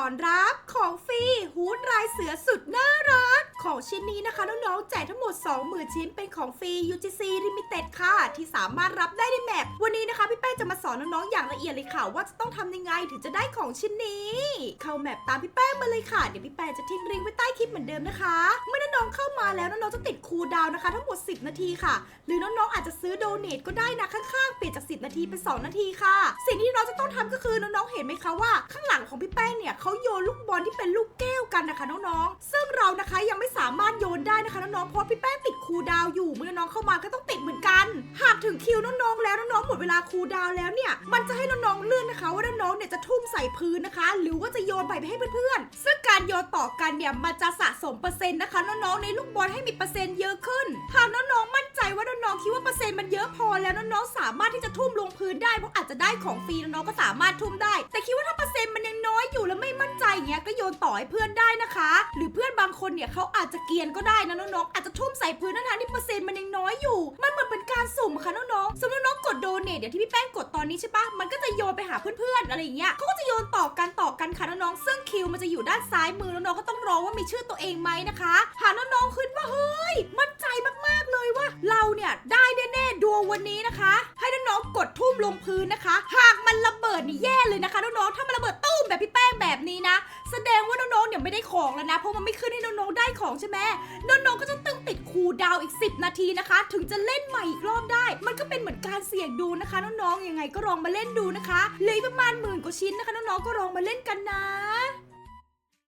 อนรับของฟรีฮูดลายเสือสุดน่ารัก ของชิ้นนี้นะคะน้องๆแจกทั้งหมด 20,000 ชิ้นเป็นของฟรี UGC Limited ค่ะ ที่สามารถรับได้ในแมป อนน้องๆอย่างละเอียดเลยค่ะว่าจะต้องทำยังไงถึงจะได้ของชิ้นนี้ เข้าแมปตามพี่แป้งมาเลยค่ะ เดี๋ยวพี่แป้งจะทิ้งลิงก์ไว้ใต้คลิปเหมือนเดิมนะคะ เมื่อน้องๆเข้ามาแล้วน้องๆจะติดคูลดาวน์นะคะ ทั้งหมด 10 นาทีค่ะ หรือน้องๆอาจจะซื้อโดเนทก็ได้นะข้างๆเปลี่ยนจาก 10 นาทีเป็น 2 นาทีค่ะ สิ่งที่น้องจะต้องทำก็คือน้องๆเห็นไหมคะว่า ข้างหลังของพี่แป้งเนี่ยเขาโยนลูกบอลที่เป็นลูกแก้วกันนะคะน้องๆซึ่งเรานะคะยังไม่สามารถโยนได้นะคะน้องๆเพราะพี่แป้งติด คูดาวอยู่ เมื่อน้องเข้ามาก็ต้องติดเหมือนกัน หากถึงคิวน้องๆแล้วน้องๆหมดเวลาคูดาวแล้วเนี่ย มันจะให้น้องๆเลื่อนนะคะ ว่าน้องๆเนี่ยจะทุ่มใส่พื้นนะคะ หรือว่าจะโยนไปให้เพื่อนๆซึ่งการโยนต่อกันเนี่ยมันจะสะสมเปอร์เซ็นต์นะคะน้องๆในลูกบอลให้มีเปอร์เซ็นต์เยอะขึ้นหากน้องๆมั่นใจว่าน้องๆคิดว่าเปอร์เซ็นต์มันเยอะพอแล้วน้องๆสามารถที่จะทุ่มลงพื้นได้เพราะอาจจะได้ของฟรีน้องๆก็สามารถทุ่มได้ แต่คิดว่าถ้าเปอร์ ไม่มั่นใจเงี้ยก็โยนต่อให้เพื่อนได้นะคะ หรือเพื่อนบางคนเนี่ยเขาอาจจะเกียนก็ได้นะน้องๆอาจจะทุ่มใส่พื้นทั้งๆที่เปอร์เซ็นต์มันยังน้อยอยู่ มันเหมือนเป็นการสุ่มค่ะน้องๆสมมติน้องกดโดเนทเดี๋ยวที่พี่แป้งกดตอนนี้ใช่ปะมันก็จะโยนไปหาเพื่อนๆอะไรอย่างเงี้ยเขาก็จะโยนต่อกันต่อกันค่ะน้องๆซึ่งคิวมันจะอยู่ด้านซ้ายมือน้องๆก็ต้องรอว่ามีชื่อตัวเองไหมนะคะหากน้องๆขึ้นว่าเฮ้ยมั่นใจมากๆเลยว่า เราเนี่ยได้แน่ๆดวงวันนี้นะคะ ให้น้องๆกดทุ่มลงพื้นนะคะ หากมันระเบิดนี่แย่เลยนะคะน้องๆถ้ามันระเบิดตุ แบบนี้นะ แสดงว่าน้องๆเนี่ยไม่ได้ของแล้วนะ เพราะมันไม่ขึ้นให้น้องๆได้ของใช่ไหมน้องๆก็จะต้องติดคูลดาวอีก 10 นาทีนะคะ ถึงจะเล่นใหม่อีกรอบได้ มันก็เป็นเหมือนการเสี่ยงดูนะคะน้องๆยังไงก็ลองมาเล่นดูนะคะเหลยประมาณหมื่นกว่าชิ้นนะคะน้องๆก็ลองมาเล่นกันนะ